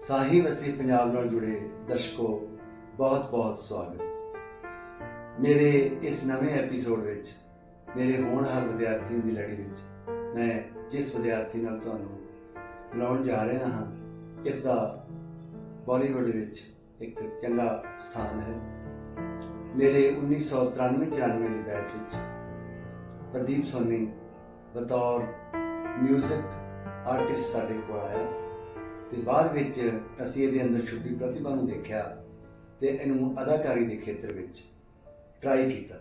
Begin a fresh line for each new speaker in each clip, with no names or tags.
ਸਾਹੀ ਵਸੀ ਪੰਜਾਬ ਨਾਲ ਜੁੜੇ ਦਰਸ਼ਕੋ ਬਹੁਤ-ਬਹੁਤ ਸਵਾਗਤ। ਮੇਰੇ ਇਸ ਨਵੇਂ ਐਪੀਸੋਡ ਵਿੱਚ, ਮੇਰੇ ਹੋਣਹਾਰ ਵਿਦਿਆਰਥੀਆਂ ਦੀ ਲੜੀ ਵਿੱਚ, ਮੈਂ ਜਿਸ ਵਿਦਿਆਰਥੀ ਨਾਲ ਤੁਹਾਨੂੰ ਮਿਲਾਉਣ ਜਾ ਰਿਹਾ ਹਾਂ, ਇਸ ਦਾ ਬਾਲੀਵੁੱਡ ਵਿੱਚ ਇੱਕ ਚੰਗਾ ਸਥਾਨ ਹੈ। ਮੇਰੇ 1993-94 ਦੇ ਬੈਚ ਵਿੱਚ ਪ੍ਰਦੀਪ ਸੋਨੀ ਬਤੌਰ ਮਿਊਜ਼ਿਕ ਆਰਟਿਸਟ ਸਾਡੇ ਕੋਲ ਆਇਆ। ਤੇ ਬਾਅਦ ਵਿੱਚ ਅਸੀਂ ਇਹਦੇ ਅੰਦਰ ਛੁਪੀ ਪ੍ਰਤਿਭਾ ਨੂੰ ਦੇਖਿਆ ਤੇ ਇਹਨੂੰ ਅਦਾਕਾਰੀ ਦੇ ਖੇਤਰ ਵਿੱਚ ਟਰਾਈ ਕੀਤਾ।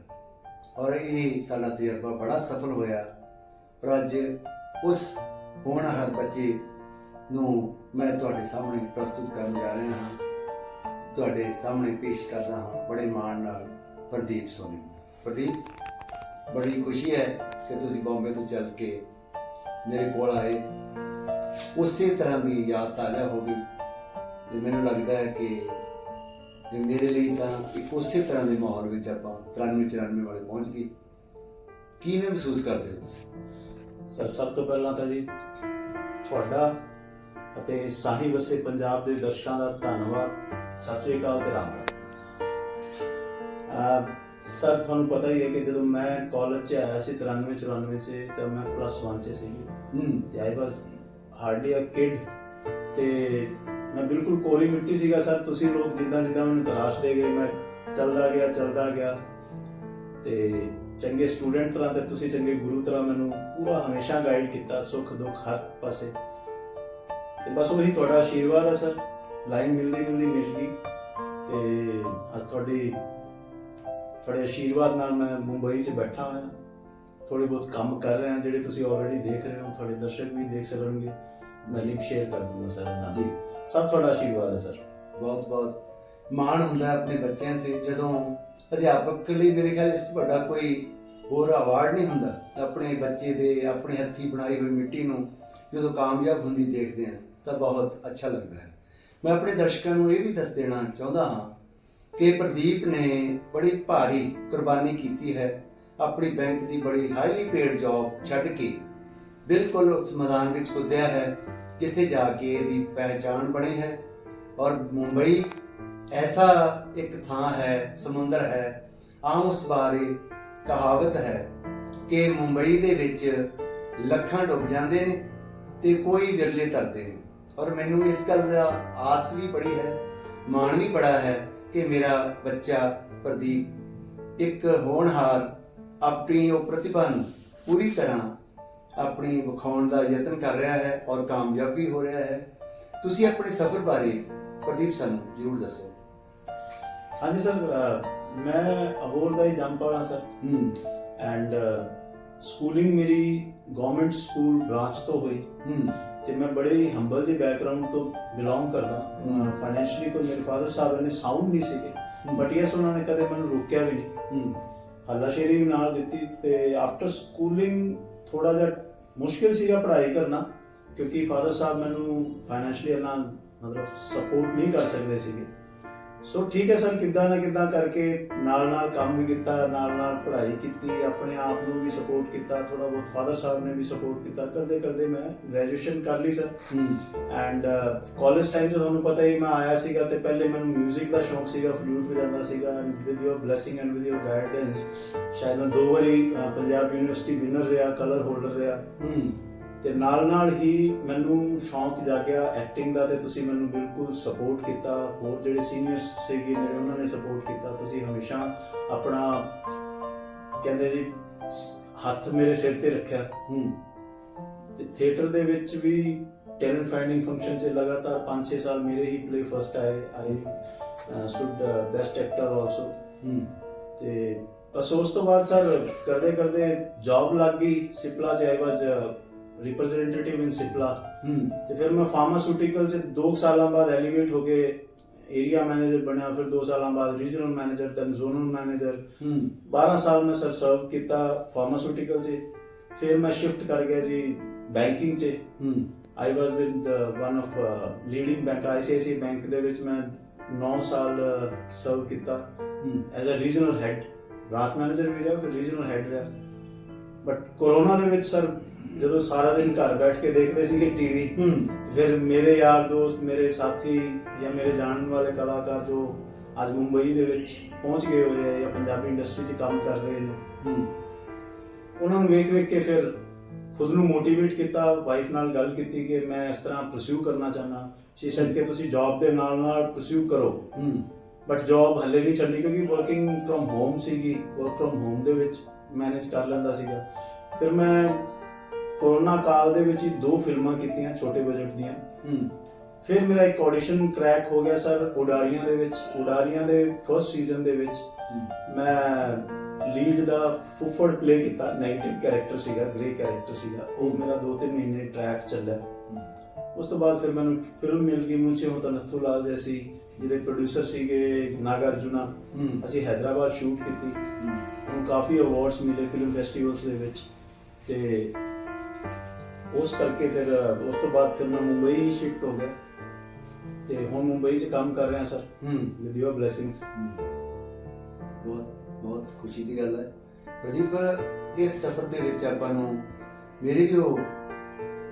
ਔਰ ਇਹ ਸਾਡਾ ਤਜਰਬਾ ਬੜਾ ਸਫਲ ਹੋਇਆ। ਪਰ ਅੱਜ ਉਸ ਹੋਣਹਾਰ ਬੱਚੇ ਨੂੰ ਮੈਂ ਤੁਹਾਡੇ ਸਾਹਮਣੇ ਪ੍ਰਸਤੁਤ ਕਰਨ ਜਾ ਰਿਹਾ ਹਾਂ। ਤੁਹਾਡੇ ਸਾਹਮਣੇ ਪੇਸ਼ ਕਰਦਾ ਹਾਂ ਬੜੇ ਮਾਣ ਨਾਲ ਪ੍ਰਦੀਪ ਸੋਨੀ। ਪ੍ਰਦੀਪ, ਬੜੀ ਖੁਸ਼ੀ ਹੈ ਕਿ ਤੁਸੀਂ ਬੰਬੇ ਤੋਂ ਚੱਲ ਕੇ ਮੇਰੇ ਕੋਲ ਆਏ। ਉਸੇ ਤਰ੍ਹਾਂ ਦੀ ਯਾਦ ਤਾਜ਼ਾ ਹੋ ਗਈ ਤੇ ਮੈਨੂੰ ਲੱਗਦਾ ਹੈ ਕਿ ਜੇ ਮੇਰੇ ਲਈ ਤਾਂ ਇੱਕ ਉਸੇ ਤਰ੍ਹਾਂ ਦੇ ਮਾਹੌਲ ਵਿੱਚ ਆਪਾਂ 93 94 ਵਾਲੇ ਪਹੁੰਚ ਗਏ। ਕਿਵੇਂ ਮਹਿਸੂਸ ਕਰਦੇ ਹੋ ਤੁਸੀਂ?
ਸਰ ਸਭ ਤੋਂ ਪਹਿਲਾਂ ਤਾਂ ਜੀ ਤੁਹਾਡਾ ਅਤੇ ਸਾਹੀ ਵਸੇ ਪੰਜਾਬ ਦੇ ਦਰਸ਼ਕਾਂ ਦਾ ਧੰਨਵਾਦ। ਸਤਿ ਸ੍ਰੀ ਅਕਾਲ ਤੇ ਰਾਮ ਰਾਮ। ਸਰ ਤੁਹਾਨੂੰ ਪਤਾ ਹੀ ਹੈ ਕਿ ਜਦੋਂ ਮੈਂ ਕਾਲਜ 'ਚ ਆਇਆ ਸੀ 93 94 'ਚ ਤਾਂ ਮੈਂ ਪਲੱਸ 1 'ਚ ਸੀ
ਹੂੰ।
ਤੇ ਆਈ ਵਾਸ ਹਾਰਡਲੀ ਅ ਕਿਡ ਤੇ ਮੈਂ ਬਿਲਕੁਲ ਕੋਰੀ ਮਿੱਟੀ ਸੀਗਾ ਸਰ। ਤੁਸੀਂ ਲੋਕ ਜਿੱਦਾਂ ਜਿੱਦਾਂ ਮੈਨੂੰ ਤਰਾਸ਼ ਦੇ ਗਏ, ਮੈਂ ਚੱਲਦਾ ਗਿਆ ਚੱਲਦਾ ਗਿਆ। ਤੇ ਚੰਗੇ ਸਟੂਡੈਂਟ ਤਰ੍ਹਾਂ ਤੇ ਤੁਸੀਂ ਚੰਗੇ ਗੁਰੂ ਤਰ੍ਹਾਂ ਮੈਨੂੰ ਪੂਰਾ ਹਮੇਸ਼ਾ ਗਾਈਡ ਕੀਤਾ, ਸੁੱਖ ਦੁੱਖ ਹਰ ਪਾਸੇ। ਤੇ ਬਸ ਉਹੀ ਤੁਹਾਡਾ ਆਸ਼ੀਰਵਾਦ ਹੈ ਸਰ। ਲਾਈਨ ਮਿਲਦੀ ਮਿਲਦੀ ਮਿਲ ਗਈ। ਤੇ ਅੱਜ ਤੁਹਾਡੀ, ਤੁਹਾਡੇ ਆਸ਼ੀਰਵਾਦ ਨਾਲ ਮੈਂ ਮੁੰਬਈ 'ਚ ਬੈਠਾ ਹੋਇਆ। ਥੋੜੇ ਬਹੁਤ ਕੰਮ ਕਰ ਰਹੇ ਹਾਂ ਜਿਹੜੇ ਤੁਸੀਂ ਆਲਰੇਡੀ ਦੇਖ ਰਹੇ ਹੋ ਤੁਹਾਡੇ ਦਰਸ਼ਕ ਵੀ ਦੇਖ ਸਕਣਗੇ। ਮੈਂ ਲਿੰਕ ਸ਼ੇਅਰ ਕਰ ਦੂੰਗਾ ਸਰ ਨਾਲ।
ਜੀ।
ਸਭ ਤੁਹਾਡਾ ਆਸ਼ੀਰਵਾਦ ਹੈ ਸਰ
ਬਹੁਤ ਬਹੁਤ ਮਾਣ ਹੁੰਦਾ ਆਪਣੇ ਬੱਚਿਆਂ ਤੇ। ਜਦੋਂ ਅਧਿਆਪਕ ਲਈ ਮੇਰੇ ਖਿਆਲ ਇਸ ਤੋਂ ਵੱਡਾ ਕੋਈ ਹੋਰ ਅਵਾਰਡ ਨਹੀਂ ਹੁੰਦਾ ਆਪਣੇ ਬੱਚੇ ਦੇ ਆਪਣੇ ਹੱਥੀ ਬਣਾਈ ਹੋਈ ਮਿੱਟੀ ਨੂੰ ਜਦੋਂ ਕਾਮਯਾਬ ਹੁੰਦੀ ਦੇਖਦੇ ਹਾਂ ਤਾਂ ਬਹੁਤ ਅੱਛਾ ਲੱਗਦਾ ਹੈ। ਮੈਂ ਆਪਣੇ ਦਰਸ਼ਕਾਂ ਨੂੰ ਇਹ ਵੀ ਦੱਸ ਦੇਣਾ ਚਾਹੁੰਦਾ ਹਾਂ ਕਿ ਪ੍ਰਦੀਪ ਨੇ ਬੜੀ ਭਾਰੀ ਕੁਰਬਾਨੀ ਕੀਤੀ ਹੈ। ਆਪਣੀ ਬੈਂਕ ਦੀ ਬੜੀ ਹਾਈਲੀ ਪੇਡ ਜੌਬ ਛੱਡ ਕੇ ਬਿਲਕੁਲ ਉਸ ਮੈਦਾਨ ਵਿੱਚ ਕੁੱਦਿਆ ਹੈ, ਜਿੱਥੇ ਜਾ ਕੇ ਇਹਦੀ ਪਹਿਚਾਣ ਬਣੀ ਹੈ। ਔਰ ਮੁੰਬਈ ਐਸਾ ਇੱਕ ਥਾਂ ਹੈ, ਸਮੁੰਦਰ ਹੈ, ਆਮ ਉਸ ਬਾਰੇ ਕਹਾਵਤ ਹੈ ਕਿ ਮੁੰਬਈ ਦੇ ਵਿੱਚ ਲੱਖਾਂ ਡੁੱਬ ਜਾਂਦੇ ਨੇ ਤੇ ਕੋਈ ਵਿਰਲੇ ਤਰਦੇ ਨੇ ਔਰ ਮੈਨੂੰ ਇਸ ਗੱਲ ਦਾ ਆਸ ਵੀ ਬੜੀ ਹੈ, ਮਾਣ ਵੀ ਬੜਾ ਹੈ ਕਿ ਮੇਰਾ ਬੱਚਾ ਪ੍ਰਦੀਪ ਇੱਕ ਹੋਣਹਾਰ ਆਪਣੀ ਉਹ ਪ੍ਰਤਿਭਾ ਨੂੰ ਪੂਰੀ ਤਰ੍ਹਾਂ ਆਪਣੀ ਵਿਖਾਉਣ ਦਾ ਯਤਨ ਕਰ ਰਿਹਾ ਹੈ ਔਰ ਕਾਮਯਾਬ ਵੀ ਹੋ ਰਿਹਾ ਹੈ। ਤੁਸੀਂ ਆਪਣੇ ਸਫ਼ਰ ਬਾਰੇ ਪ੍ਰਦੀਪ ਸਾਨੂੰ ਜ਼ਰੂਰ ਦੱਸੋ।
ਹਾਂਜੀ ਸਰ ਮੈਂ ਅਬੋਰ ਦਾ ਹੀ ਜੰਪਾਲਾ ਸਰ।
ਹੂੰ।
ਐਂਡ ਸਕੂਲਿੰਗ ਮੇਰੀ ਗਵਰਨਮੈਂਟ ਸਕੂਲ ਬ੍ਰਾਂਚ ਤੋਂ ਹੋਈ।
ਹੂੰ।
ਤੇ ਮੈਂ ਬੜੇ ਹੀ ਹੰਬਲ ਜਿਹੇ ਬੈਕਗ੍ਰਾਉਂਡ ਤੋਂ ਬਿਲੋਂਗ ਕਰਦਾ।
ਹਮ।
ਫਾਈਨੈਂਸ਼ੀਅਲੀ ਕੋਈ ਮੇਰੇ ਫਾਦਰ ਸਾਹਿਬ ਨੇ ਸਾਊਂਡ ਨਹੀਂ ਸੀਗੇ। ਬਟ ਯੈਸ ਉਹਨਾਂ ਨੇ ਕਦੇ ਮੈਨੂੰ ਰੋਕਿਆ ਵੀ ਨਹੀਂ। ਹੱਲਾਸ਼ੇਰੀ ਵੀ ਨਾਲ ਦਿੱਤੀ ਤੇ ਆਫਟਰ ਸਕੂਲਿੰਗ ਥੋੜਾ ਜਿਹਾ ਮੁਸ਼ਕਿਲ ਸੀਗਾ ਪੜ੍ਹਾਈ ਕਰਨਾ, ਕਿਉਂਕਿ ਫਾਦਰ ਸਾਹਿਬ ਮੈਨੂੰ ਫਾਈਨੈਂਸ਼ਲੀ ਇੰਨਾ ਮਤਲਬ ਸਪੋਰਟ ਨਹੀਂ ਕਰ ਸਕਦੇ ਸੀਗੇ। ਸੋ ਠੀਕ ਹੈ ਸਰ ਕਿੱਦਾਂ ਨਾ ਕਿੱਦਾਂ ਕਰਕੇ ਨਾਲ ਨਾਲ ਕੰਮ ਵੀ ਕੀਤਾ ਨਾਲ ਨਾਲ ਪੜ੍ਹਾਈ ਕੀਤੀ ਆਪਣੇ ਆਪ ਨੂੰ ਵੀ ਸਪੋਰਟ ਕੀਤਾ ਥੋੜਾ ਬਹੁਤ ਫਾਦਰ ਸਾਹਿਬ ਨੇ ਵੀ ਸਪੋਰਟ ਕੀਤਾ। ਕਰਦੇ ਕਰਦੇ ਮੈਂ ਗ੍ਰੈਜੂਏਸ਼ਨ ਕਰ ਲਈ ਸਰ। ਐਂਡ ਕਾਲਜ ਟਾਈਮ 'ਚ ਤੁਹਾਨੂੰ ਪਤਾ ਹੀ ਮੈਂ ਆਇਆ ਸੀਗਾ ਤੇ ਪਹਿਲੇ ਮੈਨੂੰ 뮤직 ਦਾ ਸ਼ੌਂਕ ਸੀਗਾ ਫਲੂਟ ਵਜਾਉਂਦਾ ਸੀਗਾ and with your blessing and with your guidance ਸ਼ਾਇਦ ਮੈਂ ਦੋ ਵਾਰੀ ਪੰਜਾਬ ਯੂਨੀਵਰਸਿਟੀ ਵਿਨਰ ਰਿਹਾ ਕਲਰ ਹੋਲਡਰ ਰਿਹਾ। ਤੇ ਨਾਲ ਨਾਲ ਹੀ ਮੈਨੂੰ ਸ਼ੌਂਕ ਜਾਗਿਆ ਐਕਟਿੰਗ ਦਾ ਤੇ ਤੁਸੀਂ ਮੈਨੂੰ ਬਿਲਕੁਲ ਸਪੋਰਟ ਕੀਤਾ। ਹੋਰ ਜਿਹੜੇ ਸੀਨੀਅਰਸ ਸੀਗੇ ਮੇਰੇ, ਉਹਨਾਂ ਨੇ ਸਪੋਰਟ ਕੀਤਾ। ਤੁਸੀਂ ਹਮੇਸ਼ਾ ਆਪਣਾ ਕਹਿੰਦੇ ਜੀ, ਹੱਥ ਮੇਰੇ ਸਿਰ ਤੇ ਰੱਖਿਆ।
ਹੂੰ।
ਤੇ ਥੀਏਟਰ ਦੇ ਵਿੱਚ ਵੀ ਟੈਲੈਂਟ ਫਾਈਂਡਿੰਗ ਫੰਕਸ਼ਨ 'ਚ ਲਗਾਤਾਰ 5-6 ਸਾਲ ਮੇਰੇ ਹੀ ਪਲੇ ਫਸਟ ਆਏ I stood best actor also
ਹੂੰ।
ਤੇ ਬਸ ਉਸ ਤੋਂ ਬਾਅਦ ਸਰ ਕਰਦੇ ਕਰਦੇ ਜੌਬ ਲੱਗ ਗਈ। ਸਿਪਲਾ 'ਚ ਆਈ ਵਾਸ ਰਿਪਰੈਜ਼ੈਂਟੇਟਿਵ ਇਨ ਸਿਪਲਾ ਤੇ ਫਿਰ ਮੈਂ ਫਾਰਮਾਸਿਊਟੀਕਲ 'ਚ 2 ਸਾਲਾਂ ਬਾਅਦ ਐਲੀਵੇਟ ਹੋ ਕੇ ਏਰੀਆ ਮੈਨੇਜਰ ਬਣਿਆ ਫਿਰ 2 ਸਾਲਾਂ ਬਾਅਦ regional manager then zonal manager
ਹੂੰ
12 ਸਾਲ ਮੈਂ ਸਰ ਸਰਵ ਕੀਤਾ ਫਾਰਮਾਸਿਊਟੀਕਲ 'ਚ। ਫਿਰ ਮੈਂ ਸ਼ਿਫਟ ਕਰ ਗਿਆ ਜੀ ਬੈਂਕਿੰਗ 'ਚ। I was with one of leading bank ICIC bank ਦੇ ਵਿੱਚ ਮੈਂ 9 ਸਾਲ ਸਰਵ ਕੀਤਾ।
ਹੂੰ
as a regional head branch manager ਵੀ ਰਿਹਾ ਫਿਰ ਰੀਜਨਲ ਹੈਡ ਰਿਹਾ। ਬਟ ਕੋਰੋਨਾ ਦੇ ਵਿੱਚ ਸਰ ਜਦੋਂ ਸਾਰਾ ਦਿਨ ਘਰ ਬੈਠ ਕੇ ਦੇਖਦੇ ਸੀਗੇ ਟੀਵੀ
ਹੂੰ।
ਫਿਰ ਮੇਰੇ ਯਾਰ ਦੋਸਤ ਮੇਰੇ ਸਾਥੀ ਜਾਂ ਮੇਰੇ ਜਾਣਨ ਵਾਲੇ ਕਲਾਕਾਰ ਜੋ ਅੱਜ ਮੁੰਬਈ ਦੇ ਵਿੱਚ ਪਹੁੰਚ ਗਏ ਹੋਏ ਆ ਜਾਂ ਪੰਜਾਬੀ ਇੰਡਸਟਰੀ 'ਚ ਕੰਮ ਕਰ ਰਹੇ ਨੇ
ਹੂੰ।
ਉਹਨਾਂ ਨੂੰ ਵੇਖ ਵੇਖ ਕੇ ਫਿਰ ਖੁਦ ਨੂੰ ਮੋਟੀਵੇਟ ਕੀਤਾ ਵਾਈਫ ਨਾਲ ਗੱਲ ਕੀਤੀ ਕਿ ਮੈਂ ਇਸ ਤਰ੍ਹਾਂ ਪਰਸਿਊ ਕਰਨਾ ਚਾਹਨਾ ਸ਼ੀ ਸੈਡ ਕਿ ਤੁਸੀਂ ਜੌਬ ਦੇ ਨਾਲ ਨਾਲ ਪਰਸਿਊ ਕਰੋ।
ਹੂੰ।
ਬਟ ਜੌਬ ਹੱਲੇ ਨਹੀਂ ਛੱਡਣੀ ਕਿਉਂਕਿ ਵਰਕਿੰਗ ਫਰਮ ਹੋਮ ਸੀਗੀ ਵਰਕ ਫਰਮ ਹੋਮ ਦੇ ਵਿੱਚ। ਮੈਨੇਜ ਕਰ ਲੈਂਦਾ ਸੀਗਾ। ਫਿਰ ਮੈਂ ਕੋਰੋਨਾ ਕਾਲ ਦੇ ਵਿੱਚ ਹੀ ਦੋ ਫਿਲਮਾਂ ਕੀਤੀਆਂ ਛੋਟੇ ਬਜਟ ਦੀਆਂ। ਫਿਰ ਮੇਰਾ ਇੱਕ ਆਡੀਸ਼ਨ ਕ੍ਰੈਕ ਹੋ ਗਿਆ ਸਰ ਉਡਾਰੀਆਂ ਦੇ ਵਿੱਚ ਉਡਾਰੀਆਂ ਦੇ ਫਰਸਟ ਸੀਜ਼ਨ ਦੇ ਵਿੱਚ। ਮੈਂ ਲੀਡ ਦਾ ਫੁੱਫੜ ਪਲੇ ਕੀਤਾ 네ਗੇਟਿਵ ਕੈਰੈਕਟਰ ਸੀਗਾ ਗ੍ਰੇ ਕੈਰੈਕਟਰ ਸੀਗਾ। ਉਹ ਮੇਰਾ 2-3 ਮਹੀਨੇ ਟਰੈਕ ਚੱਲਿਆ। ਉਸ ਤੋਂ ਬਾਅਦ ਫਿਰ ਮੈਨੂੰ ਫਿਲਮ ਮਿਲ ਗਈ ਮੁੰਚੇ ਹੋ ਤਾਂ ਨੱਥੂ ਲਾਲ ਜੈਸੀ। ਜਿਹਦੇ ਪ੍ਰੋਡਿਊਸਰ ਸੀਗੇ ਨਾਗਾਰਜੁਨਾ। ਅਸੀਂ ਹైదరాబాద్ ਸ਼ੂਟ ਕੀਤੀ। ਉਹਨੂੰ ਕਾਫੀ ਅਵਾਰਡਸ ਮਿਲੇ ਫਿਲਮ ਫੈਸਟੀਵਲਸ ਦੇ ਵਿੱਚ। ਤੇ ਉਸ ਕਰਕੇ ਫਿਰ ਉਸ ਤੋਂ ਬਾਅਦ ਫਿਰ ਮੈਂ ਮੁੰਬਈ ਸ਼ਿਫਟ ਹੋ ਗਿਆ। ਤੇ ਹੁਣ ਮੁੰਬਈ 'ਚ ਕੰਮ ਕਰ ਰਿਹਾ ਸਰ ਵਿਦ ਯੂਰ ਬਲੇਸਿੰਗਸ
ਬਹੁਤ ਬਹੁਤ ਖੁਸ਼ੀ ਦੀ ਗੱਲ ਹੈ। ਪ੍ਰਦੀਪ ਇਸ ਸਫ਼ਰ ਦੇ ਵਿੱਚ ਆਪਾਂ ਨੂੰ ਮੇਰੇ ਵੀ ਉਹ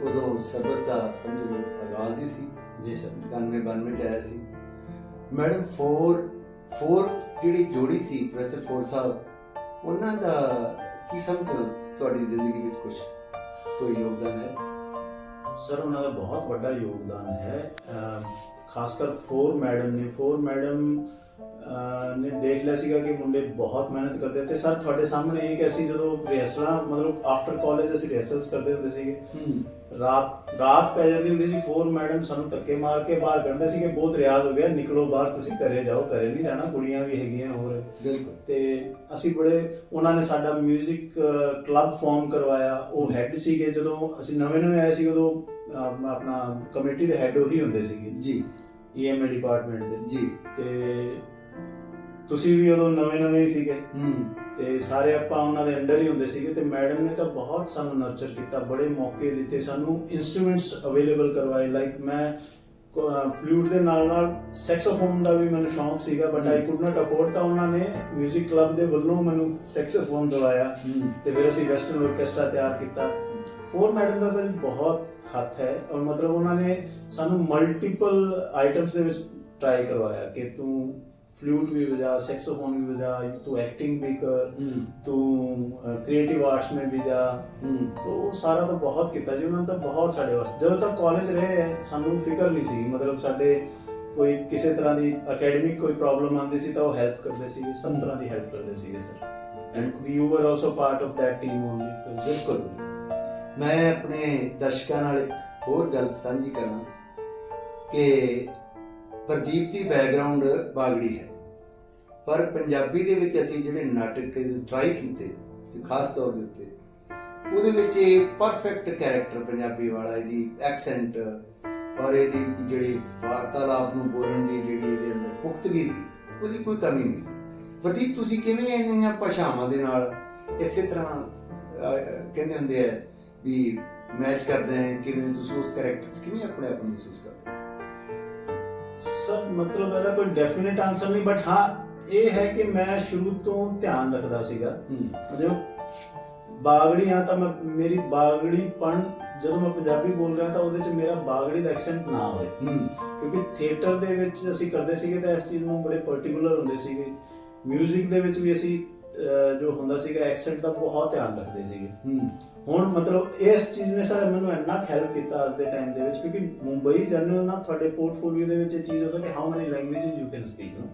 ਉਦੋਂ ਸਰਵਿਸ ਸਮਝ ਲਓ ਆਗਾਜ਼ ਸੀ।
ਜੀ ਸਰ
92 ਚ ਆਇਆ ਸੀ। ਮੈਡਮ 4 4 ਜਿਹੜੀ ਜੋੜੀ ਸੀ ਪ੍ਰੋਫੈਸਰ ਫੋਰ ਸਾਹਿਬ ਉਹਨਾਂ ਦਾ ਕੀ ਸਮਝਦੇ ਹੋ ਤੁਹਾਡੀ ਜ਼ਿੰਦਗੀ ਵਿੱਚ ਕੁਝ ਕੋਈ ਯੋਗਦਾਨ ਹੈ?
ਸਰ ਉਹਨਾਂ ਦਾ ਬਹੁਤ ਵੱਡਾ ਯੋਗਦਾਨ ਹੈ। ਖਾਸ ਕਰ ਫੋਰ ਮੈਡਮ ਨੇ। ਫੋਰ ਮੈਡਮ ਨੇ ਦੇਖ ਲਿਆ ਸੀਗਾ ਕਿ ਮੁੰਡੇ ਬਹੁਤ ਮਿਹਨਤ ਕਰਦੇ ਤੇ ਸਰ ਤੁਹਾਡੇ ਸਾਹਮਣੇ ਇਹ ਕਿ ਅਸੀਂ ਜਦੋਂ ਰਿਹਰਸਲਾਂ ਮਤਲਬ ਆਫਟਰ ਕਾਲਜ ਅਸੀਂ ਰਿਹਰਸਲਸ ਕਰਦੇ ਹੁੰਦੇ ਸੀਗੇ। ਰਾਤ ਰਾਤ ਪੈ ਜਾਂਦੀ ਹੁੰਦੀ ਸੀ ਫੋਰ ਮੈਡਮ ਸਾਨੂੰ ਧੱਕੇ ਮਾਰ ਕੇ ਬਾਹਰ ਕੱਢਦੇ ਸੀ ਕਿ ਬਹੁਤ ਰਿਆਜ਼ ਹੋ ਗਿਆ ਨਿਕਲੋ ਬਾਹਰ ਤੁਸੀਂ ਘਰੇ ਜਾਓ ਘਰੇ ਨਹੀਂ ਜਾਣਾ ਕੁੜੀਆਂ ਵੀ ਹੈਗੀਆਂ ਹੋਰ।
ਬਿਲਕੁਲ।
ਤੇ ਅਸੀਂ ਬੜੇ ਉਹਨਾਂ ਨੇ ਸਾਡਾ 뮤직 ਕਲੱਬ ਫਾਰਮ ਕਰਵਾਇਆ ਉਹ ਹੈੱਡ ਸੀਗੇ ਜਦੋਂ ਅਸੀਂ ਨਵੇਂ ਨਵੇਂ ਆਏ ਸੀ ਉਦੋਂ ਆਪਣਾ ਕਮੇਟੀ ਦੇ ਹੈੱਡ ਉਹੀ ਹੁੰਦੇ ਸੀਗੇ।
ਜੀ।
ਈਐਮਏ ਡਿਪਾਰਟਮੈਂਟ ਦੇ।
ਜੀ।
ਤੇ ਤੁਸੀਂ ਵੀ ਉਦੋਂ ਨਵੇਂ ਨਵੇਂ ਹੀ ਸੀਗੇ।
ਹੂੰ।
ਤੇ ਸਾਰੇ ਆਪਾਂ ਉਹਨਾਂ ਦੇ ਅੰਡਰ ਹੀ ਹੁੰਦੇ ਸੀਗੇ ਤੇ ਮੈਡਮ ਨੇ ਤਾਂ ਬਹੁਤ ਸਾਨੂੰ ਨਰਚਰ ਕੀਤਾ, ਬੜੇ ਮੌਕੇ ਦਿੱਤੇ, ਸਾਨੂੰ ਇਨਸਟਰੂਮੈਂਟਸ ਅਵੇਲੇਬਲ ਕਰਵਾਏ ਲਾਈਕ ਮੈਂ ਫਲੂਟ ਦੇ ਨਾਲ ਨਾਲ ਸੈਕਸੋਫੋਨ ਦਾ ਵੀ ਮੈਨੂੰ ਸ਼ੌਂਕ ਸੀਗਾ but I could not afford ਤਾਂ ਉਹਨਾਂ ਨੇ 뮤직 ਕਲੱਬ ਦੇ ਵੱਲੋਂ ਮੈਨੂੰ ਸੈਕਸੋਫੋਨ ਦਵਾਇਆ
ਹੂੰ
ਤੇ ਫਿਰ ਅਸੀਂ ਵੈਸਟਰਨ ਆਰਕੈਸਟਰਾ ਤਿਆਰ ਕੀਤਾ। ਫੋਰ ਮੈਡਮ ਦਾ ਤਾਂ ਬਹੁਤ ਹੱਥ ਹੈ ਔਰ ਮਤਲਬ ਉਹਨਾਂ ਨੇ ਸਾਨੂੰ ਮਲਟੀਪਲ ਆਈਟਮਸ ਦੇ ਵਿੱਚ ਟਰਾਈ ਕਰਵਾਇਆ ਕਿ ਤੂੰ ਫਲੂਟ ਵੀ ਵਜਾ ਸੈਕਸੋਫੋਨ ਵੀ ਵਜਾ ਤੂੰ ਐਕਟਿੰਗ ਵੀ ਕਰ
ਹੂੰ
तू क्रिएटिव आर्ट्स में भी जा
ਹੂੰ
तो ਸਾਰਾ ਤਾਂ ਬਹੁਤ ਕੀਤਾ ਜੀ ਉਹਨਾਂ ਨੇ ਤਾਂ ਬਹੁਤ ਸਾਡੇ ਵਾਸਤੇ ਜਦੋਂ ਤੱਕ ਕਾਲਜ ਰਹੇ ਹੈ ਸਾਨੂੰ ਫਿਕਰ ਨਹੀਂ ਸੀ ਮਤਲਬ ਸਾਡੇ ਕੋਈ ਕਿਸੇ ਤਰ੍ਹਾਂ ਦੀ ਅਕੈਡਮਿਕ ਕੋਈ ਪ੍ਰੋਬਲਮ ਆਉਂਦੀ ਸੀ ਤਾਂ ਉਹ ਹੈਲਪ ਕਰਦੇ ਸੀਗੇ ਸਭ ਤਰ੍ਹਾਂ ਦੀ ਹੈਲਪ ਕਰਦੇ ਸੀਗੇ sir and we you were also part of that team only ਤਾਂ
ਬਿਲਕੁਲ ਮੈਂ ਆਪਣੇ ਦਰਸ਼ਕਾਂ ਨਾਲ ਇੱਕ ਹੋਰ ਗੱਲ ਸਾਂਝੀ ਕਰਾਂ ਕਿ ਪ੍ਰਦੀਪ ਦੀ ਬੈਕਗ੍ਰਾਉਂਡ ਬਾਗੜੀ ਹੈ ਪਰ ਪੰਜਾਬੀ ਦੇ ਵਿੱਚ ਅਸੀਂ ਜਿਹੜੇ ਨਾਟਕ ਟਰਾਈ ਕੀਤੇ, ਤੇ ਖਾਸ ਤੌਰ ਦੇ ਉੱਤੇ, ਉਹਦੇ ਵਿੱਚ ਇਹ ਪਰਫੈਕਟ ਕੈਰੈਕਟਰ ਪੰਜਾਬੀ ਵਾਲਾ, ਇਹਦੀ ਐਕਸੈਂਟ ਔਰ ਇਹਦੀ ਜਿਹੜੀ ਵਾਰਤਾਲਾਪ ਨੂੰ ਬੋਲਣ ਦੀ ਜਿਹੜੀ ਇਹਦੇ ਅੰਦਰ ਪੁਖਤਗੀ ਸੀ, ਉਹਦੀ ਕੋਈ ਕਮੀ ਨਹੀਂ ਸੀ ਪ੍ਰਦੀਪ, ਤੁਸੀਂ ਕਿਵੇਂ ਇੰਨੀਆਂ ਭਾਸ਼ਾਵਾਂ ਦੇ ਨਾਲ ਇਸੇ ਤਰ੍ਹਾਂ ਕਹਿੰਦੇ ਹੁੰਦੇ ਆ ਵੀ ਮੈਚ ਕਰਦੇ ਆ, ਕਿਵੇਂ ਤੁਸੀਂ ਉਸ ਕੈਰੈਕਟਰ 'ਚ ਕਿਵੇਂ ਆਪਣੇ ਆਪ ਨੂੰ ਮਹਿਸੂਸ ਕਰਦੇ ਹੋ?
ਸਰ ਮਤਲਬ ਇਹਦਾ ਕੋਈ ਡੈਫੀਨਿਟ ਆਨਸਰ ਨਹੀਂ ਬਟ ਹਾਂ ਇਹ ਹੈ ਕਿ ਮੈਂ ਸ਼ੁਰੂ ਤੋਂ ਧਿਆਨ ਰੱਖਦਾ ਸੀਗਾ। ਮਤਲਬ ਬਾਗੜੀ ਆ ਤਾਂ ਮੈਂ ਮੇਰੀ ਬਾਗੜੀ ਪਣ ਜਦੋਂ ਮੈਂ ਪੰਜਾਬੀ ਬੋਲ ਰਿਹਾ ਤਾਂ ਉਹਦੇ ਚ ਮੇਰਾ ਬਾਗੜੀ ਦਾ ਐਕਸੈਂਟ ਨਾ ਹੋਵੇ
ਹੂੰ।
ਕਿਉਂਕਿ ਥੀਏਟਰ ਦੇ ਵਿੱਚ ਅਸੀਂ ਕਰਦੇ ਸੀਗੇ ਤਾਂ ਇਸ ਚੀਜ਼ ਨੂੰ ਬੜੇ ਪਾਰਟਿਕੂਲਰ ਹੁੰਦੇ ਸੀਗੇ। 뮤직 ਦੇ ਵਿੱਚ ਵੀ ਅਸੀਂ ਜੋ ਹੁੰਦਾ ਸੀਗਾ ਐਕਸੈਂਟ ਦਾ ਬਹੁਤ ਧਿਆਨ ਰੱਖਦੇ ਸੀਗੇ। ਹੁਣ ਮਤਲਬ ਇਸ ਚੀਜ਼ ਨੇ ਸਰ ਮੈਨੂੰ ਇੰਨਾ ਹੈਲਪ ਕੀਤਾ ਅੱਜ ਦੇ ਟਾਈਮ ਦੇ ਵਿੱਚ ਕਿਉਂਕਿ ਮੁੰਬਈ ਜਾਂਦੇ ਹੋ ਨਾ ਤੁਹਾਡੇ ਪੋਰਟਫੋਲੀਓ ਦੇ ਵਿੱਚ ਇਹ ਚੀਜ਼ ਹੁੰਦਾ ਕਿ how many languages you can speak no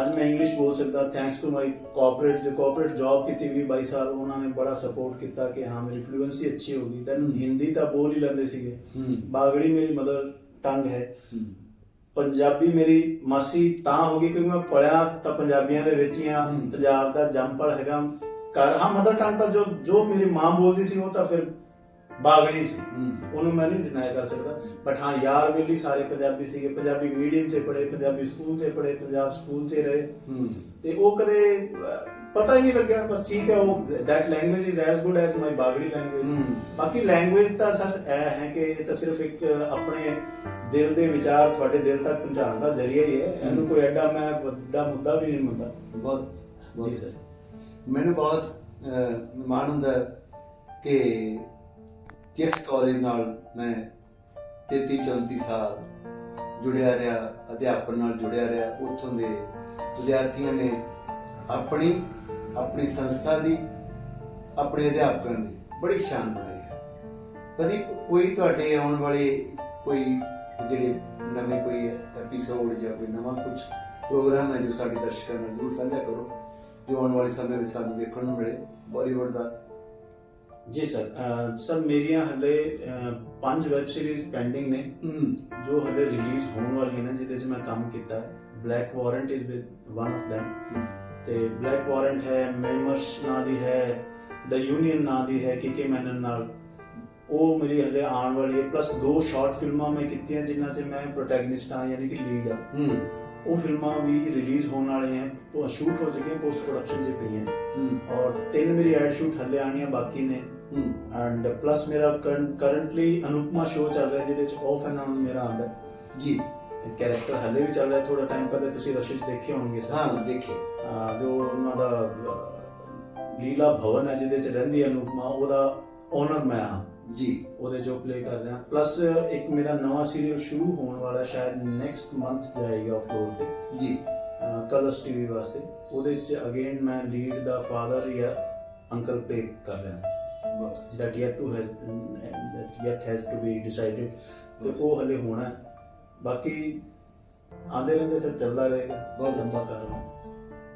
ਅੱਜ ਮੈਂ ਇੰਗਲਿਸ਼ ਬੋਲ ਸਕਦਾ ਥੈਂਕਸ ਟੂ ਮਾਈ ਕੋਆਪਰੇਟ ਜੋ ਕੋਆਪਰੇਟ ਜੌਬ ਕੀਤੀ ਵੀ 22 ਸਾਲ ਉਹਨਾਂ ਨੇ ਬੜਾ ਸਪੋਰਟ ਕੀਤਾ ਕਿ ਹਾਂ ਮੇਰੀ ਫਲੂਐਂਸੀ ਅੱਛੀ ਹੋ ਗਈ। ਤਾਂ। ਹਿੰਦੀ ਤਾਂ ਬੋਲ ਹੀ ਲੈਂਦੇ ਸੀਗੇ। ਬਾਗੜੀ ਮੇਰੀ ਮਦਰ ਟੰਗ ਹੂੰ। ਪੰਜਾਬੀ ਮੇਰੀ ਮਾਸੀ ਤਾਂ ਹੋ ਗਈ ਕਿਉਂਕਿ ਮੈਂ ਪੜਿਆ ਤਾਂ ਪੰਜਾਬੀਆਂ ਦੇ ਵਿੱਚ ਹੀ ਆ। ਪੰਜਾਬ ਦਾ ਜੰਮਪਲ ਹੈਗਾ। ਘਰ ਹਾਂ ਮਦਰ ਟੰਗ ਤਾਂ ਜੋ ਜੋ ਮੇਰੀ ਮਾਂ ਬੋਲਦੀ ਸੀ ਉਹ ਤਾਂ ਫਿਰ ਬਾਗੜੀ ਸੀ। ਉਹਨੂੰ ਮੈਂ ਨਹੀਂ ਡਿਨਾਈ ਕਰ ਸਕਦਾ। ਬਟ ਹਾਂ ਯਾਰ ਵੇਲੀ ਸਾਰੇ ਪੰਜਾਬੀ ਸੀਗੇ। ਪੰਜਾਬੀ ਮੀਡੀਅਮ 'ਚ ਪੜ੍ਹੇ ਪੰਜਾਬੀ ਸਕੂਲ 'ਚ ਪੜ੍ਹੇ ਪੰਜਾਬ ਸਕੂਲ 'ਚ ਰਹੇ। ਤੇ ਉਹ ਕਦੇ ਪਤਾ ਹੀ ਨਹੀਂ ਲੱਗਿਆ ਬਸ ਠੀਕ ਹੈ ਉਹ that language is as good as my Bagri language
ਹੂੰ।
ਬਾਕੀ ਲੈਂਗੁਏਜ ਤਾਂ ਸਰ ਇਹ ਹੈ ਕਿ ਇਹ ਤਾਂ ਸਿਰਫ ਇੱਕ ਆਪਣੇ ਦਿਲ ਦੇ ਵਿਚਾਰ ਤੁਹਾਡੇ ਦਿਲ ਤੱਕ ਪਹੁੰਚਾਉਣ ਦਾ ਜ਼ਰੀਆ ਹੀ ਹੈ। ਇਹਨੂੰ ਕੋਈ ਐਡਾ ਮੈਂ ਵੱਡਾ ਮੁੱਦਾ ਵੀ ਨਹੀਂ ਮੰਨਦਾ।
ਬਹੁਤ
ਜੀ ਸਰ।
ਮੈਨੂੰ ਬਹੁਤ ਮਾਣ ਹੁੰਦਾ ਕਿ ਜਿਸ ਕਾਲਜ ਨਾਲ ਮੈਂ 33 34 ਸਾਲ ਜੁੜਿਆ ਰਿਹਾ ਅਧਿਆਪਨ ਨਾਲ ਜੁੜਿਆ ਰਿਹਾ ਉੱਥੋਂ ਦੇ ਵਿਦਿਆਰਥੀਆਂ ਨੇ ਆਪਣੀ ਆਪਣੀ ਸੰਸਥਾ ਦੀ ਆਪਣੇ ਅਧਿਆਪਕਾਂ ਦੀ ਬੜੀ ਸ਼ਾਨ ਬਣਾਈ ਹੈ। ਕਦੀ ਕੋਈ ਤੁਹਾਡੇ ਆਉਣ ਵਾਲੇ ਕੋਈ ਜਿਹੜੇ ਨਵੇਂ ਕੋਈ ਐਪੀਸੋਡ ਜਾਂ ਕੋਈ ਨਵਾਂ ਕੁਝ ਪ੍ਰੋਗਰਾਮ ਹੈ ਜੋ ਸਾਡੇ ਦਰਸ਼ਕਾਂ ਨਾਲ ਜ਼ਰੂਰ ਸਾਂਝਾ ਕਰੋ ਜੋ ਆਉਣ ਵਾਲੇ ਸਮੇਂ ਵਿੱਚ ਸਾਨੂੰ ਵੇਖਣ ਨੂੰ ਮਿਲੇ ਬਾਲੀਵੁੱਡ ਦਾ।
ਜੀ ਸਰ ਸਰ ਮੇਰੀਆਂ ਹਲੇ ਪੰਜ ਵੈਬ ਸੀਰੀਜ਼ ਪੈਂਡਿੰਗ ਨੇ ਜੋ ਹਲੇ ਰਿਲੀਜ਼ ਹੋਣ ਵਾਲੀਆਂ ਨੇ ਜਿਹਦੇ 'ਚ ਮੈਂ ਕੰਮ ਕੀਤਾ ਹੈ। Black warrant is with one of them ਤੇ ਬਲੈਕ ਵਾਰੰਟ ਹੈ ਮੈਮਰਸ ਨਾਂ ਦੀ ਹੈ ਦ ਯੂਨੀਅਨ ਨਾਂ ਦੀ ਹੈ ਕੇ ਮੈਨਨ ਨਾਲ। ਉਹ ਮੇਰੀ ਹਲੇ ਆਉਣ ਵਾਲੀ ਹੈ ਪਲੱਸ ਦੋ ਸ਼ਾਰਟ ਫਿਲਮਾਂ ਮੈਂ ਕੀਤੀਆਂ ਜਿਨ੍ਹਾਂ 'ਚ ਮੈਂ ਪ੍ਰੋਟੈਗਨਿਸਟ ਹਾਂ ਯਾਨੀ ਕਿ ਲੀਡ ਹਾਂ। ਉਹ ਫਿਲਮਾਂ ਵੀ ਰਿਲੀਜ਼ ਹੋਣ ਵਾਲੀਆਂ ਉਹ ਸ਼ੂਟ ਹੋ ਚੁੱਕੀਆਂ ਪੋਸਟ ਪ੍ਰੋਡਕਸ਼ਨ 'ਚ ਪਈਆਂ ਔਰ ਤਿੰਨ ਮੇਰੀ ਐਡ ਸ਼ੂਟ ਹਲੇ ਆਣੀਆਂ ਬਾਕੀ ਨੇ। ਐਂਡ ਪਲੱਸ ਮੇਰਾ ਕਰੰਟਲੀ ਅਨੁਪਮਾ ਸ਼ੋਅ ਚੱਲ ਰਿਹਾ ਜਿਹਦੇ 'ਚ ਆਫ ਐਂਡ ਆਨ ਮੇਰਾ ਆਉਂਦਾ।
ਜੀ।
ਕੈਰੈਕਟਰ ਹਲੇ ਵੀ ਚੱਲ ਰਿਹਾ ਥੋੜਾ ਟਾਈਮ ਪਹਿਲੇ ਤੁਸੀਂ ਰਸ਼ਿਸ਼ ਦੇਖੇ ਹੋਣਗੇ ਸਰ।
ਹਾਂ ਦੇਖੇ।
ਜੋ ਉਹਨਾਂ ਦਾ ਲੀਲਾ ਭਵਨ ਹੈ ਜਿਹਦੇ 'ਚ ਰਹਿੰਦੀ ਹੈ ਅਨੁਪਮਾ ਉਹਦਾ ਓਨਰ ਮੈਂ ਹਾਂ।
ਜੀ।
ਉਹਦੇ ਜੋ ਪਲੇ ਕਰ ਰਿਹਾ। ਪਲੱਸ ਇੱਕ ਮੇਰਾ ਨਵਾਂ ਸੀਰੀਅਲ ਸ਼ੁਰੂ ਹੋਣ ਵਾਲਾ ਸ਼ਾਇਦ ਨੈਕਸਟ ਮੰਥ ਜਾਏਗਾ ਫਲੋਰ ਤੇ।
ਜੀ।
ਕਲਰਸ ਟੀਵੀ ਵਾਸਤੇ। ਉਹਦੇ 'ਚ ਅਗੇਨ ਮੈਂ ਲੀਡ ਦਾ ਫਾਦਰ ਜਾਂ ਅੰਕਲ ਪਲੇ ਕਰ ਰਿਹਾ। that yet to has that yet has to be decided ਤੇ ਉਹ ਹਲੇ ਹੋਣਾ ਹੈ। ਬਾਕੀ ਆਂਦੇ ਰਹਿੰਦੇ ਸਰ ਚੱਲਦਾ ਰਹੇਗਾ
ਬਹੁਤ
ਲੰਬਾ ਕਰ ਰਹਾ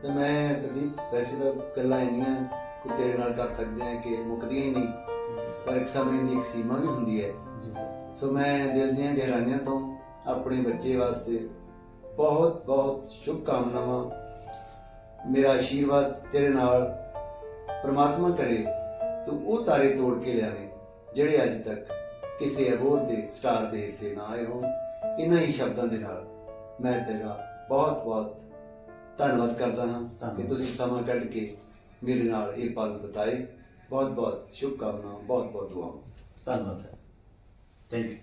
ਤੇ ਮੈਂ ਪ੍ਰਦੀਪ ਵੈਸੇ ਤਾਂ ਗੱਲਾਂ ਇੰਨੀਆਂ ਕਿ ਤੇਰੇ ਨਾਲ ਕਰ ਸਕਦੇ ਆ ਕਿ ਮੁੱਕਦੀਆਂ ਹੀ ਨਹੀਂ ਪਰ ਇੱਕ ਸਮੇਂ ਦੀ ਇੱਕ ਸੀਮਾ ਵੀ ਹੁੰਦੀ ਹੈ।
ਜੀ ਸਰ।
ਸੋ ਮੈਂ ਦਿਲ ਦੀਆਂ ਗਹਿਰਾਈਆਂ ਤੋਂ ਆਪਣੇ ਬੱਚੇ ਵਾਸਤੇ ਬਹੁਤ ਬਹੁਤ ਸ਼ੁਭ ਕਾਮਨਾਵਾਂ ਮੇਰਾ ਆਸ਼ੀਰਵਾਦ ਤੇਰੇ ਨਾਲ ਪ੍ਰਮਾਤਮਾ ਕਰੇ ਤੂੰ ਉਹ ਤਾਰੇ ਤੋੜ ਕੇ ਲਿਆਵੇਂ ਜਿਹੜੇ ਅੱਜ ਤੱਕ ਕਿਸੇ ਅਬੋਧ ਦੇ ਸਟਾਰ ਦੇ ਹਿੱਸੇ ਨਾ ਆਏ ਹੋਣ। ਇਹਨਾਂ ਹੀ ਸ਼ਬਦਾਂ ਦੇ ਨਾਲ ਮੈਂ ਤੇਰਾ ਬਹੁਤ ਬਹੁਤ ਧੰਨਵਾਦ ਕਰਦਾ ਹਾਂ ਕਿ। ਤੁਸੀਂ ਸਮਾਂ ਕੱਢ ਕੇ ਮੇਰੇ ਨਾਲ ਇਹ ਪਲ ਬਿਤਾਏ। ਬਹੁਤ ਬਹੁਤ ਸ਼ੁਭ ਕਾਮਨਾਵਾਂ ਬਹੁਤ ਬਹੁਤ ਦੁਆਵਾਂ।
ਧੰਨਵਾਦ ਸਰ ਥੈਂਕ ਯੂ